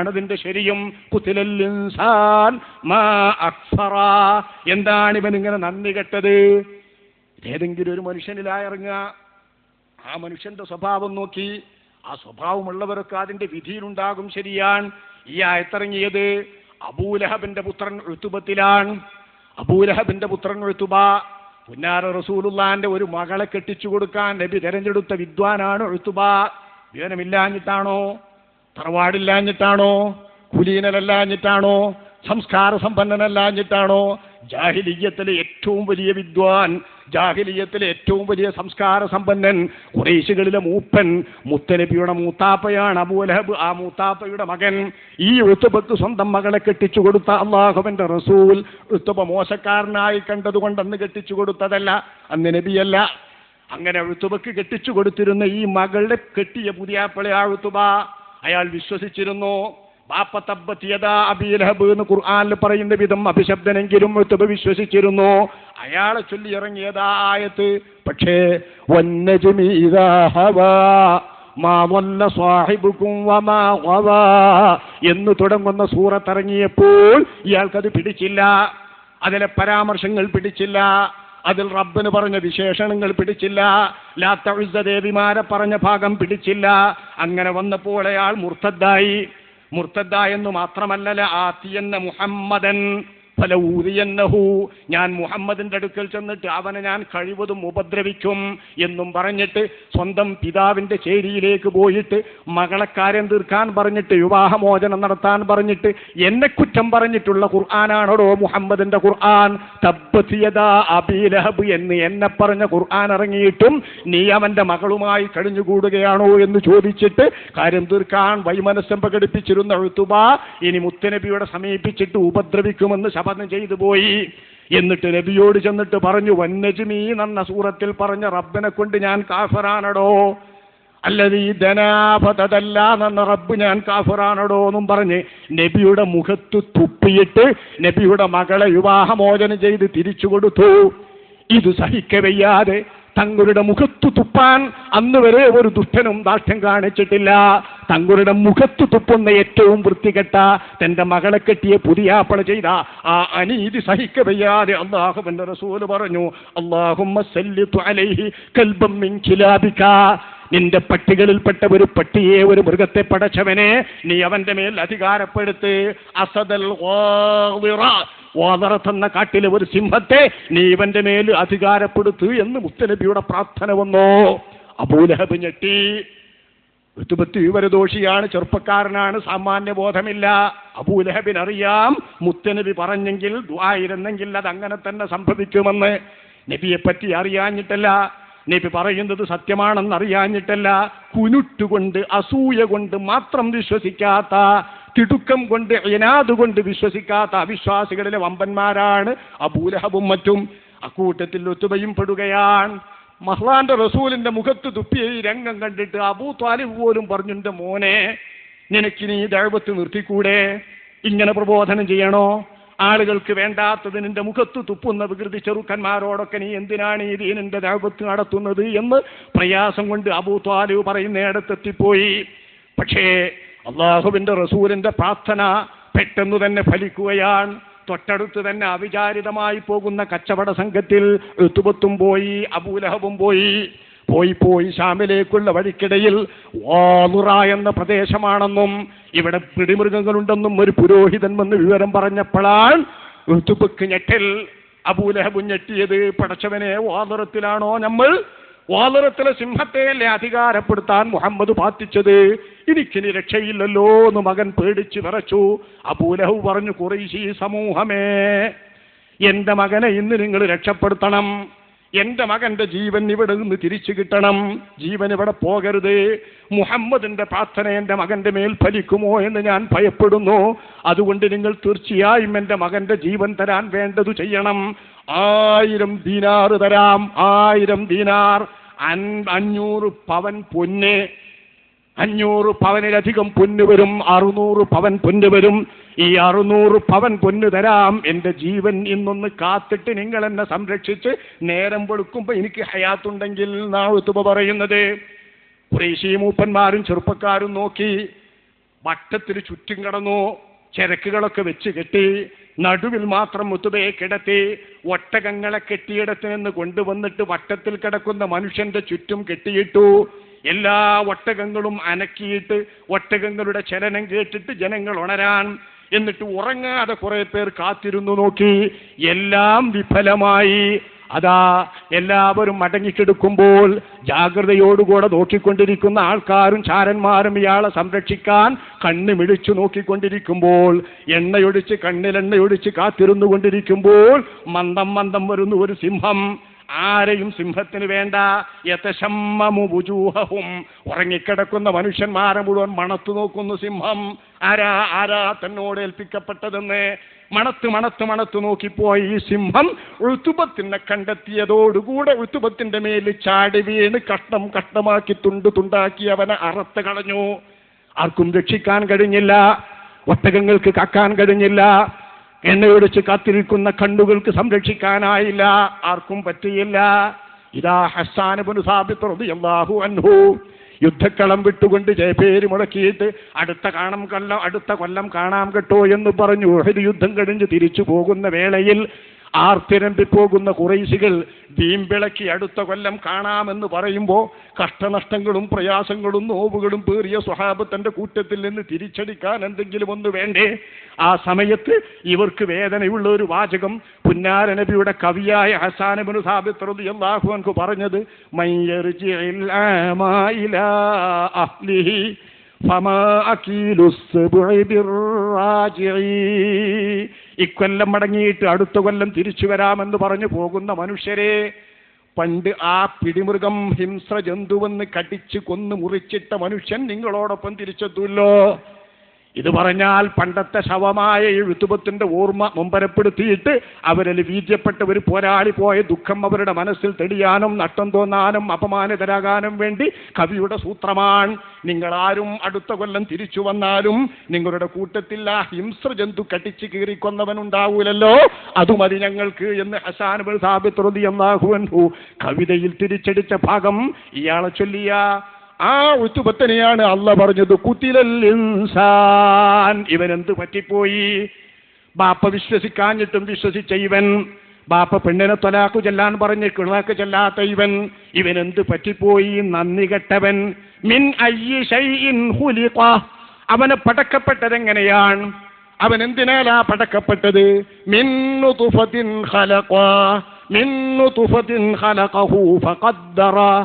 എന്താണ് ഇതിന്റെ ശരിയും എന്താണ് ഇവൻ ഇങ്ങനെ നന്ദി കെട്ടത്? ഏതെങ്കിലും ഒരു മനുഷ്യനിലായി ഇറങ്ങുക ആ മനുഷ്യന്റെ സ്വഭാവം നോക്കി. ആ സ്വഭാവമുള്ളവരൊക്കെ അതിന്റെ വിധിയിലുണ്ടാകും ശരിയാൻ ഈ ആയത്തിറങ്ങിയത് അബൂലഹബിന്റെ പുത്രൻ എഴുത്തുബത്തിലാണ് അബൂലഹബിന്റെ പുത്രൻ എഴുത്തുബ പുന്നാര റസൂലുള്ളാന്റെ ഒരു മകളെ കെട്ടിച്ചു കൊടുക്കാൻ നബി തെരഞ്ഞെടുത്ത വിദ്വാനാണ് എഴുത്തുബ വിവരമില്ലാഞ്ഞിട്ടാണോ? തറവാടില്ലാഞ്ഞിട്ടാണോ? കുലീനലല്ലാഞ്ഞിട്ടാണോ? സംസ്കാര സമ്പന്നനല്ലാഞ്ഞിട്ടാണോ ജാഹിലിയത്തിലെ ഏറ്റവും വലിയ വിദ്വാൻ ജാഹിലിയത്തിലെ ഏറ്റവും വലിയ സംസ്കാര സമ്പന്നൻ കുറേശികളിലെ മൂപ്പൻ മുത്തനബിയുടെ മൂത്താപ്പയാണ് അബൂലഹബ് ആ മൂത്താപ്പയുടെ മകൻ ഈ ഉത്തുബക്ക് സ്വന്തം മകളെ കെട്ടിച്ചു കൊടുത്ത അള്ളാഹുവിന്റെ റസൂൽ ഉത്തുബ മോശക്കാരനായി കണ്ടതുകൊണ്ട് അന്ന് കെട്ടിച്ചു കൊടുത്തതല്ല അന്ന് നബിയല്ല. അങ്ങനെ എഴുത്തുബക്ക് കെട്ടിച്ചു കൊടുത്തിരുന്ന ഈ മകളുടെ കെട്ടിയ പുതിയാപ്പളെ ആ എഴുത്തുബ അയാൾ വിശ്വസിച്ചിരുന്നു എന്ന് ഖുർആനിൽ പറയുന്ന വിധം അഭിശബ്ദനെങ്കിലും വിശ്വസിച്ചിരുന്നു. അയാളെ ചൊല്ലി ഇറങ്ങിയതാ ആയത്ത് പക്ഷേ എന്ന് തുടങ്ങുന്ന സൂറത്തിറങ്ങിയപ്പോൾ ഇയാൾക്കത് പിടിച്ചില്ല. അതിലെ പരാമർശങ്ങൾ പിടിച്ചില്ല. അതിൽ റബ്ബിന് പറഞ്ഞ വിശേഷണങ്ങൾ പിടിച്ചില്ല. ലാത്ത ദേവിമാരെ പറഞ്ഞ ഭാഗം പിടിച്ചില്ല. അങ്ങനെ വന്നപ്പോൾ അയാൾ മുർത്തദ്ദായി. മുർത്തദ്ദായെന്ന് മാത്രമല്ല ആത്തിയെന്ന മുഹമ്മദൻ ഫല ഊതിയന്നഹു. ഞാൻ മുഹമ്മദിന്റെ അടുക്കൽ ചെന്നിട്ട് അവനെ ഞാൻ കഴിവതും ഉപദ്രവിക്കും എന്നും പറഞ്ഞിട്ട് സ്വന്തം പിതാവിന്റെ ചേരിയിലേക്ക് പോയിട്ട് മകളെ കാര്യം തീർക്കാൻ പറഞ്ഞിട്ട് വിവാഹമോചനം നടത്താൻ പറഞ്ഞിട്ട് എന്നെ കുറ്റം പറഞ്ഞിട്ടുള്ള ഖുർആനാണോടോ മുഹമ്മദിന്റെ ഖുർആൻ? അബീലഹബ് എന്ന് എന്നെ പറഞ്ഞ ഖുർആൻ ഇറങ്ങിയിട്ടും നീ അവന്റെ മകളുമായി കഴിഞ്ഞുകൂടുകയാണോ എന്ന് ചോദിച്ചിട്ട് കാര്യം തീർക്കാൻ വൈമനസ്സം പ്രകടിപ്പിച്ചിരുന്ന എഴുത്തുബ ഇനി മുത്തനബിയുടെ സമീപിച്ചിട്ട് ഉപദ്രവിക്കുമെന്ന് ശപഥം ചെയ്തു പോയി. എന്നിട്ട് നബിയോട് ചെന്നിട്ട് പറഞ്ഞു വന്നജുമീ നന്ന സൂറത്തിൽ പറഞ്ഞ റബ്ബിനെ കൊണ്ട് ഞാൻ കാഫറാണടോ. അല്ലത് ഈ ധനാപതല്ല എന്ന റബ്ബ് ഞാൻ കാഫറാണടോ എന്നും പറഞ്ഞ് നബിയുടെ മുഖത്ത് തുപ്പിയിട്ട് നബിയുടെ മകളെ വിവാഹമോചനം ചെയ്ത് തിരിച്ചു കൊടുത്തു. ഇത് സഹിക്കവയ്യാതെ തങ്ങളുടെ മുഖത്തു തുപ്പാൻ അന്ന് വരെ ഒരു ദുഷ്ടനും ദാഷ്ട്യം കാണിച്ചിട്ടില്ല. തങ്ങളുടെ മുഖത്ത് തുപ്പുന്ന ഏറ്റവും വൃത്തികെട്ട തന്റെ മകളെ കെട്ടിയ പുതിയാപ്പള ചെയ്ത ആ അനീതി സഹിക്കവയ്യാതെ അള്ളാഹുവിന്റെ റസൂൽ പറഞ്ഞു അള്ളാഹുമ്മ നിന്റെ പട്ടികളിൽപ്പെട്ട ഒരു പട്ടിയെ ഒരു മൃഗത്തെ പടച്ചവനെ നീ അവന്റെ മേൽ അധികാരപ്പെടുത്ത് അസദൽ ഗാദിറ. തന്ന കാട്ടിലെ ഒരു സിംഹത്തെ നീ ഇവന്റെ മേൽ അധികാരപ്പെടുത്തു എന്ന് മുത്തനബിയുടെ പ്രാർത്ഥന വന്നോ. അബൂലഹബ് ഞെട്ടി. ഋതുപത്തി വിവരദോഷിയാണ് ചെറുപ്പക്കാരനാണ് സാമാന്യ ബോധമില്ല അബൂലഹബിൻ അറിയാം മുത്തനബി പറഞ്ഞെങ്കിൽ ദ്വായിരുന്നെങ്കിൽ അത് അങ്ങനെ തന്നെ സംഭവിക്കുമെന്ന്. നബിയെ പറ്റി അറിയാഞ്ഞിട്ടല്ല. നബി പറയുന്നത് സത്യമാണെന്ന് അറിയാഞ്ഞിട്ടല്ല. കുനുട്ടുകൊണ്ട് അസൂയ കൊണ്ട് മാത്രം വിശ്വസിക്കാത്ത തിടുക്കം കൊണ്ട് ഇനാദ് കൊണ്ട് വിശ്വസിക്കാത്ത അവിശ്വാസികളിലെ വമ്പന്മാരാണ് അബൂലഹബും മറ്റും. അക്കൂട്ടത്തിൽ ഒത്തുബയും പെടുകയാണ്. മഹ്ലാന്റെ റസൂലിന്റെ മുഖത്ത് തുപ്പിയ ഈ രംഗം കണ്ടിട്ട് അബൂ താലിബ് പോലും പറഞ്ഞുണ്ട് മോനെ നിനക്കിനി ദൈവത്ത് നിർത്തിക്കൂടെ? ഇങ്ങനെ പ്രബോധനം ചെയ്യണോ? ആളുകൾക്ക് വേണ്ടാത്തത് നിന്റെ മുഖത്ത് തുപ്പുന്ന വികൃതി ചെറുക്കന്മാരോടൊക്കെ നീ എന്തിനാണ് ഈ ദീനിന്റെ ദൈവത്ത് നടത്തുന്നത്? എന്ന് പ്രയാസം കൊണ്ട് അബൂ താലിബ് പറയുന്നിടത്തെത്തിപ്പോയി പക്ഷേ അള്ളാഹുവിന്റെ റസൂലിന്റെ പ്രാർത്ഥന പെട്ടെന്ന് തന്നെ ഫലിക്കുകയാണ്. തൊട്ടടുത്ത് തന്നെ അവിചാരിതമായി പോകുന്ന കച്ചവട സംഘത്തിൽ എത്തുപത്തും പോയി അബൂലഹബും പോയി. പോയി പോയി ഷാമിലേക്കുള്ള വഴിക്കിടയിൽ വാതുറ എന്ന പ്രദേശമാണെന്നും ഇവിടെ പിടിമൃഗങ്ങളുണ്ടെന്നും ഒരു പുരോഹിതൻ വന്ന് വിവരം പറഞ്ഞപ്പോഴാണ് ഋതുപക്ക് ഞെട്ടൽ. അബൂലഹബു ഞെട്ടിയത് പടച്ചവനെ വാതുറത്തിലാണോ നമ്മൾ? വാലറത്തിലെ സിംഹത്തെയല്ലേ അധികാരപ്പെടുത്താൻ മുഹമ്മദ് പാത്തിച്ചത്? എനിക്കിനി രക്ഷയില്ലല്ലോ എന്ന് മകൻ പേടിച്ച് വിറച്ചു. അബൂലഹു പറഞ്ഞു കുറേശി സമൂഹമേ എന്റെ മകനെ ഇന്ന് നിങ്ങൾ രക്ഷപ്പെടുത്തണം. എന്റെ മകന്റെ ജീവൻ ഇവിടെ നിന്ന് തിരിച്ചു കിട്ടണം. ജീവൻ ഇവിടെ പോകരുത്. മുഹമ്മദിന്റെ പ്രാർത്ഥന എന്റെ മകന്റെ മേൽ ഫലിക്കുമോ എന്ന് ഞാൻ ഭയപ്പെടുന്നു. അതുകൊണ്ട് നിങ്ങൾ തീർച്ചയായും എന്റെ മകന്റെ ജീവൻ തരാൻ വേണ്ടത് ചെയ്യണം. ആയിരം ദീനാറ് തരാം. ആയിരം ദീനാർ. അഞ്ഞൂറ് പവൻ പൊന്ന്. അഞ്ഞൂറ് പവനിലധികം പൊന്ന് വരും. അറുന്നൂറ് പവൻ പൊന്ന് വരും. ഈ അറുന്നൂറ് പവൻ പൊന്ന് തരാം. എന്റെ ജീവൻ ഇന്നൊന്ന് കാത്തിട്ട് നിങ്ങൾ എന്നെ സംരക്ഷിച്ച് നേരം വെളുക്കുമ്പോൾ എനിക്ക് ഹയാത്തുണ്ടെങ്കിൽ നാളുത്തുമ്പ പറയുന്നത്? കുറേശി മൂപ്പന്മാരും ചെറുപ്പക്കാരും നോക്കി വട്ടത്തിൽ ചുറ്റും കടന്നു ചരക്കുകളൊക്കെ വെച്ച് കെട്ടി നടുവിൽ മാത്രം മുത്തുബയെ കിടത്തി ഒട്ടകങ്ങളെ കെട്ടിയിടത്ത് നിന്ന് കൊണ്ടുവന്നിട്ട് വട്ടത്തിൽ കിടക്കുന്ന മനുഷ്യന്റെ ചുറ്റും കെട്ടിയിട്ടു. എല്ലാ ഒട്ടകങ്ങളും അനക്കിയിട്ട് ഒട്ടകങ്ങളുടെ ചലനം കേട്ടിട്ട് ജനങ്ങൾ ഉണരാൻ. എന്നിട്ട് ഉറങ്ങാതെ കുറെ പേർ കാത്തിരുന്നു നോക്കി. എല്ലാം വിഫലമായി. അതാ എല്ലാവരും മടങ്ങിക്കെടുക്കുമ്പോൾ ജാഗ്രതയോടുകൂടെ നോക്കിക്കൊണ്ടിരിക്കുന്ന ആൾക്കാരും ചാരന്മാരും ഇയാളെ സംരക്ഷിക്കാൻ കണ്ണ് മിഴിച്ചു നോക്കിക്കൊണ്ടിരിക്കുമ്പോൾ എണ്ണയൊടിച്ച് കണ്ണിലെണ്ണയൊടിച്ച് കാത്തിരുന്നു കൊണ്ടിരിക്കുമ്പോൾ മന്ദം മന്ദം വരുന്നു ഒരു സിംഹം. ആരെയും സിംഹത്തിന് വേണ്ട. യഥശമ്മുജൂഹവും ഉറങ്ങിക്കിടക്കുന്ന മനുഷ്യന്മാരെ മുഴുവൻ മണത്തു നോക്കുന്നു സിംഹം. ആരാ ആരാ തന്നോട് ഏൽപ്പിക്കപ്പെട്ടതെന്ന്? മണത്ത് മണത്ത് മണത്ത് നോക്കിപ്പോയ ഈ സിംഹം ഉഴുത്തുപത്തിനെ കണ്ടെത്തിയതോടുകൂടെ ഉഴുത്തുപത്തിന്റെ മേൽ ചാടി വീണ് കഷ്ടം കഷ്ടമാക്കി തുണ്ട് തുണ്ടാക്കി അവനെ അറത്ത് കളഞ്ഞു. ആർക്കും രക്ഷിക്കാൻ കഴിഞ്ഞില്ല ഒട്ടകങ്ങൾക്ക് കക്കാൻ കഴിഞ്ഞില്ല എണ്ണയൊടിച്ച് കാത്തിരിക്കുന്ന കണ്ണുകൾക്ക് സംരക്ഷിക്കാനായില്ല ആർക്കും പറ്റിയില്ല. ഇതാ സാബിത്ത് റളിയല്ലാഹു അൻഹു. യുദ്ധക്കളം വിട്ടുകൊണ്ട് ജയപേര് മുടക്കിയിട്ട് അടുത്ത കാണം കൊല്ലം അടുത്ത കൊല്ലം കാണാം കേട്ടോ എന്ന് പറഞ്ഞു. ഒരു യുദ്ധം കഴിഞ്ഞ് തിരിച്ചു പോകുന്ന വേളയിൽ ആർത്തിരമ്പി പോകുന്ന കുറൈശികൾ വീമ്പിളക്കി അടുത്ത കൊല്ലം കാണാമെന്ന് പറയുമ്പോൾ കഷ്ടനഷ്ടങ്ങളും പ്രയാസങ്ങളും നോവുകളും പേറിയ സ്വഹാബത്തിന്റെ കൂട്ടത്തിൽ നിന്ന് തിരിച്ചടിക്കാൻ എന്തെങ്കിലും ഒന്ന് വേണ്ടേ? ആ സമയത്ത് ഇവർക്ക് വേദനയുള്ള ഒരു വാചകം പുന്നാര നബിയുടെ കവിയായ ഹസാനബിന് സാബിത്രതി അള്ളാഹുഅൻക്ക് പറഞ്ഞത് മയ്യർജിഇൽ ആമാ ഇലാ അഹ്ലിഹി ഫമാ അകീലു السبع بالراجعي. ഇക്കൊല്ലം മടങ്ങിയിട്ട് അടുത്ത കൊല്ലം തിരിച്ചു വരാമെന്ന് പറഞ്ഞു പോകുന്ന മനുഷ്യരെ പണ്ട് ആ പിടിമൃഗം ഹിംസ്ര ജന്തുവെന്ന് കടിച്ച് കൊന്നു മുറിച്ചിട്ട മനുഷ്യൻ നിങ്ങളോടൊപ്പം തിരിച്ചെത്തുമല്ലോ ഇത് പറഞ്ഞാൽ പണ്ടത്തെ ശവമായ എഴുത്തുപത്തിന്റെ ഓർമ്മ മുമ്പരപ്പെടുത്തിയിട്ട് അവരിൽ വീര്യപ്പെട്ട ഒരു പോരാളി പോയ ദുഃഖം അവരുടെ മനസ്സിൽ തെളിയാനും നട്ടം തോന്നാനും അപമാനിതരാകാനും വേണ്ടി കവിയുടെ സൂത്രമാണ്. നിങ്ങൾ ആരും അടുത്ത കൊല്ലം തിരിച്ചു വന്നാലും നിങ്ങളുടെ കൂട്ടത്തിൽ ആ ഹിംസ്ര ജന്തു കടിച്ചു കീറിക്കൊന്നവനുണ്ടാവൂലല്ലോ. ഉണ്ടാവൂലല്ലോ അതുമതി ഞങ്ങൾക്ക് എന്ന് ഹസാനുബൽ സാബിത്രുതി എന്നാഹുവൻഹു കവിതയിൽ തിരിച്ചടിച്ച ഭാഗം ഇയാളെ ചൊല്ലിയ. ആ ഉത്തുപത്തനെയാണ് അല്ല പറഞ്ഞത് കുത്തിലൽ ഇൻസാൻ. ഇവൻ എന്ത് പറ്റിപ്പോയി? ബാപ്പ വിശ്വസിക്കാഞ്ഞിട്ടും വിശ്വസിച്ച ഇവൻ ബാപ്പ പെണ്ണിനെ തൊലാക്കു ചെല്ലാൻ പറഞ്ഞ് കിളാക്ക് ചെല്ലാത്ത ഇവൻ ഇവൻ എന്ത് പറ്റിപ്പോയി? നന്ദി കെട്ടവൻ. മിൻ അവനെ പടക്കപ്പെട്ടതെങ്ങനെയാണ് അവൻ എന്തിനാലാ പടക്കപ്പെട്ടത്? മിന്നു തുഫത്തിൻ ഖലഖ. മിന്നു തുഫത്തിൻ ഖലഖഹു ഫഖദ്ദറ.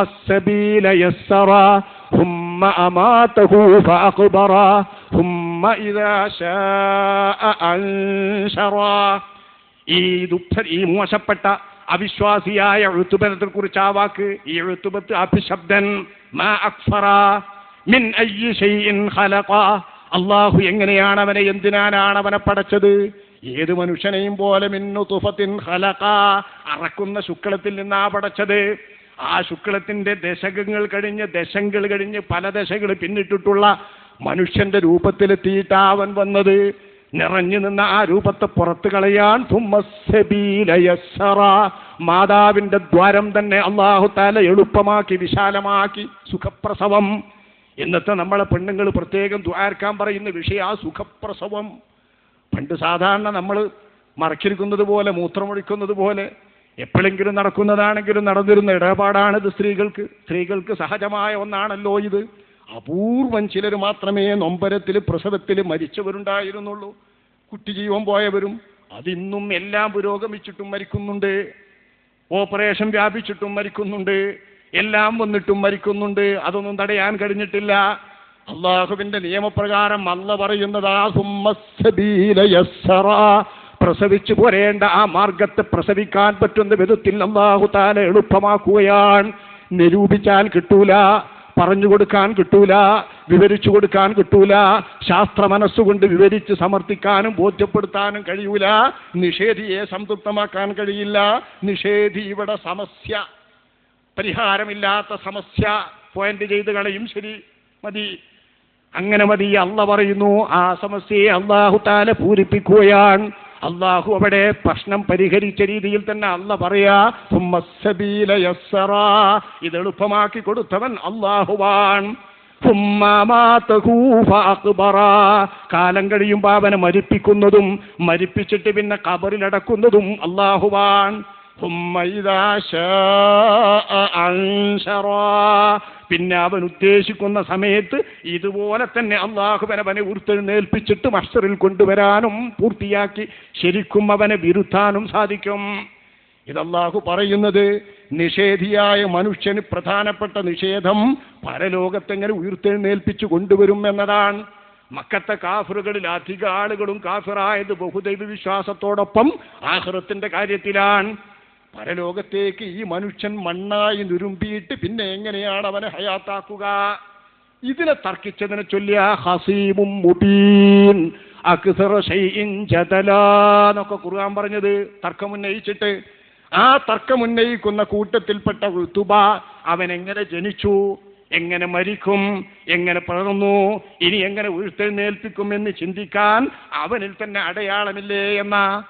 السبيل يسرا ثم أماته فأقبرا ثم إذا شاء أنشرا ഈ ദുഃഖ ഈ മോശപ്പെട്ട അവിശ്വാസിയായ എഴുത്തുബനത്തെ കുറിച്ച് ആ വാക്ക് ഈ എഴുത്തുബത്ത് അഭിശബ്ദൻ മാ അക്ഫറ മിൻ അയ്യി ഷൈഇൻ ഖലഖ അള്ളാഹു എങ്ങനെയാണ് അവനെ എന്തിനാണ് അവനെ പടച്ചത് ഏത് മനുഷ്യനെയും പോലെ മിന്നു തുഫത്തിൻ ഖലഖ അറക്കുന്ന ശുക്ലത്തിൽ നിന്നാ പടച്ചത് ആ ശുക്ലത്തിന്റെ ദശകങ്ങൾ കഴിഞ്ഞ് ദശങ്ങൾ കഴിഞ്ഞ് പല ദശകൾ പിന്നിട്ടിട്ടുള്ള മനുഷ്യന്റെ രൂപത്തിലെത്തിയിട്ടാ അവൻ വന്നത്. നിറഞ്ഞു നിന്ന ആ രൂപത്തെ പുറത്തു കളയാൻ. മാതാവിന്റെ ദ്വാരം തന്നെ അള്ളാഹു താല എളുപ്പമാക്കി വിശാലമാക്കി. സുഖപ്രസവം. ഇന്നത്തെ നമ്മളെ പെണ്ണുങ്ങൾ പ്രത്യേകം ദ്വാരക്കാൻ പറയുന്ന വിഷയം ആ സുഖപ്രസവം. പണ്ട് സാധാരണ നമ്മൾ മറക്കിരിക്കുന്നത് പോലെ മൂത്രമൊഴിക്കുന്നത് പോലെ എപ്പോഴെങ്കിലും നടക്കുന്നതാണെങ്കിലും നടന്നിരുന്ന ഇടപാടാണിത് സ്ത്രീകൾക്ക്. സ്ത്രീകൾക്ക് സഹജമായ ഒന്നാണല്ലോ ഇത്. അപൂർവം ചിലർ മാത്രമേ നൊമ്പരത്തിൽ പ്രസവത്തിൽ മരിച്ചവരുണ്ടായിരുന്നുള്ളൂ. കുട്ടി ജീവൻ പോയവരും അതിന്നും എല്ലാം പുരോഗമിച്ചിട്ടും മരിക്കുന്നുണ്ട്. ഓപ്പറേഷൻ വ്യാപിച്ചിട്ടും മരിക്കുന്നുണ്ട്. എല്ലാം വന്നിട്ടും മരിക്കുന്നുണ്ട്. അതൊന്നും തടയാൻ കഴിഞ്ഞിട്ടില്ല. അള്ളാഹുവിന്റെ നിയമപ്രകാരം അല്ല പറയുന്നതാ. പ്രസവിച്ചു പോരേണ്ട ആ മാർഗത്തെ പ്രസവിക്കാൻ പറ്റുന്ന വിധത്തിൽ അള്ളാഹു താല എളുപ്പമാക്കുകയാണ്. നിരൂപിച്ചാൽ കിട്ടൂല പറഞ്ഞു കൊടുക്കാൻ കിട്ടൂല വിവരിച്ചു കൊടുക്കാൻ കിട്ടൂല ശാസ്ത്ര മനസ്സുകൊണ്ട് വിവരിച്ച് സമർത്ഥിക്കാനും ബോധ്യപ്പെടുത്താനും കഴിയൂല നിഷേധിയെ സംതൃപ്തമാക്കാൻ കഴിയില്ല. നിഷേധി ഇവിടെ സമസ്യ. പരിഹാരമില്ലാത്ത സമസ്യ. പോയിന്റ് ചെയ്ത് കളയും ശരി. മതി. അങ്ങനെ മതി അള്ള പറയുന്നു. ആ സമസ്യയെ അള്ളാഹു താല പൂരിപ്പിക്കുകയാണ്. അള്ളാഹു അവിടെ പ്രശ്നം പരിഹരിച്ച രീതിയിൽ തന്നെ അള്ള പറയാ ഇത് എളുപ്പമാക്കി കൊടുത്തവൻ അള്ളാഹുവാൻ കാലം കഴിയുമ്പോ അവനെ മരിപ്പിക്കുന്നതും മരിപ്പിച്ചിട്ട് പിന്നെ കബറിലടക്കുന്നതും അള്ളാഹുവാൻ ثم إذا شاء أنشره. പിന്നെ അവൻ ഉദ്ദേശിക്കുന്ന സമയത്ത് ഇതുപോലെ തന്നെ അള്ളാഹുവൻ അവനെ ഉർത്തെഴുന്നേൽപ്പിച്ചിട്ട് മസ്റ്ററിൽ കൊണ്ടുവരാനും പൂർത്തിയാക്കി ശരിക്കും അവനെ വിരുത്താനും സാധിക്കും ഇതല്ലാഹു പറയുന്നത് നിഷേധിയായ മനുഷ്യന് പ്രധാനപ്പെട്ട നിഷേധം പരലോകത്തെങ്ങനെ ഉയർത്തെഴുന്നേൽപ്പിച്ചു കൊണ്ടുവരും എന്നതാണ് മക്കത്തെ കാഫറുകളിൽ അധിക ആളുകളും കാഫിറായത് ബഹുദൈവ വിശ്വാസത്തോടൊപ്പം ആഹ്റത്തിന്റെ കാര്യത്തിലാണ് പരലോകത്തേക്ക് ഈ മനുഷ്യൻ മണ്ണായി നുരുമ്പിയിട്ട് പിന്നെ എങ്ങനെയാണ് അവനെ ഹയാത്താക്കുക? ഇതിനെ തർക്കിച്ചതിനെ ചൊല്ലിയ ഹസീമും മുബീൻ എന്നൊക്കെ കുറുകാൻ പറഞ്ഞത് തർക്കമുന്നയിച്ചിട്ട്. ആ തർക്കമുന്നയിക്കുന്ന കൂട്ടത്തിൽപ്പെട്ട ഋതുബ അവൻ എങ്ങനെ ജനിച്ചു? എങ്ങനെ മരിക്കും? എങ്ങനെ പിറന്നു ഇനി എങ്ങനെ ഉഴുത്തെഴുന്നേൽപ്പിക്കും എന്ന് ചിന്തിക്കാൻ അവനിൽ തന്നെ അടയാളമില്ലേ എന്ന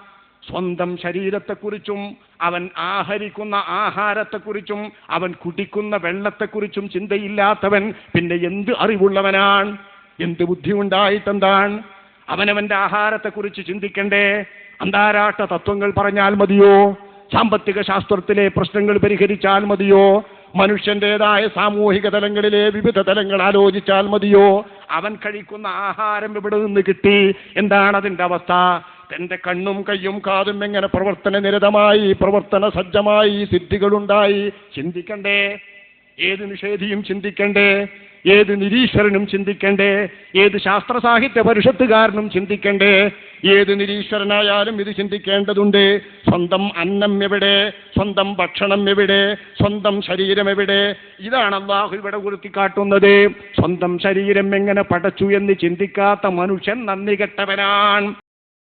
സ്വന്തം ശരീരത്തെക്കുറിച്ചും അവൻ ആഹരിക്കുന്ന ആഹാരത്തെക്കുറിച്ചും അവൻ കുടിക്കുന്ന വെള്ളത്തെക്കുറിച്ചും ചിന്തയില്ലാത്തവൻ പിന്നെ എന്ത് അറിവുള്ളവനാണ്? എന്ത് ബുദ്ധി ഉണ്ടായിട്ടെന്താണ് അവനവന്റെ ആഹാരത്തെക്കുറിച്ച് ചിന്തിക്കണ്ടേ? അന്താരാഷ്ട്ര തത്വങ്ങൾ പറഞ്ഞാൽ മതിയോ? സാമ്പത്തിക ശാസ്ത്രത്തിലെ പ്രശ്നങ്ങൾ പരിഹരിച്ചാൽ മതിയോ? മനുഷ്യന്റേതായ സാമൂഹിക തലങ്ങളിലെ വിവിധ തലങ്ങൾ ആലോചിച്ചാൽ മതിയോ? അവൻ കഴിക്കുന്ന ആഹാരം ഇവിടെ നിന്ന് കിട്ടി? എന്താണ് അതിന്റെ അവസ്ഥ? തന്റെ കണ്ണും കയ്യും കാതും എങ്ങനെ പ്രവർത്തന നിരതമായി പ്രവർത്തന സജ്ജമായി സിദ്ധികളുണ്ടായി? ചിന്തിക്കണ്ടേ. ഏത് നിഷേധിയും ചിന്തിക്കണ്ടേ. ഏത് നിരീശ്വരനും ചിന്തിക്കണ്ടേ. ഏത് ശാസ്ത്ര സാഹിത്യ പരിഷത്തുകാരനും ചിന്തിക്കണ്ടേ. ഏത് നിരീശ്വരനായാലും ഇത് ചിന്തിക്കേണ്ടതുണ്ട്. സ്വന്തം അന്നം എവിടെ? സ്വന്തം ഭക്ഷണം എവിടെ? സ്വന്തം ശരീരം എവിടെ? ഇതാണ് അള്ളാഹു ഇവിടെ ഉയർത്തിക്കാട്ടുന്നത്. സ്വന്തം ശരീരം എങ്ങനെ പടച്ചു എന്ന് ചിന്തിക്കാത്ത മനുഷ്യൻ നന്ദി കെട്ടവനാണ്.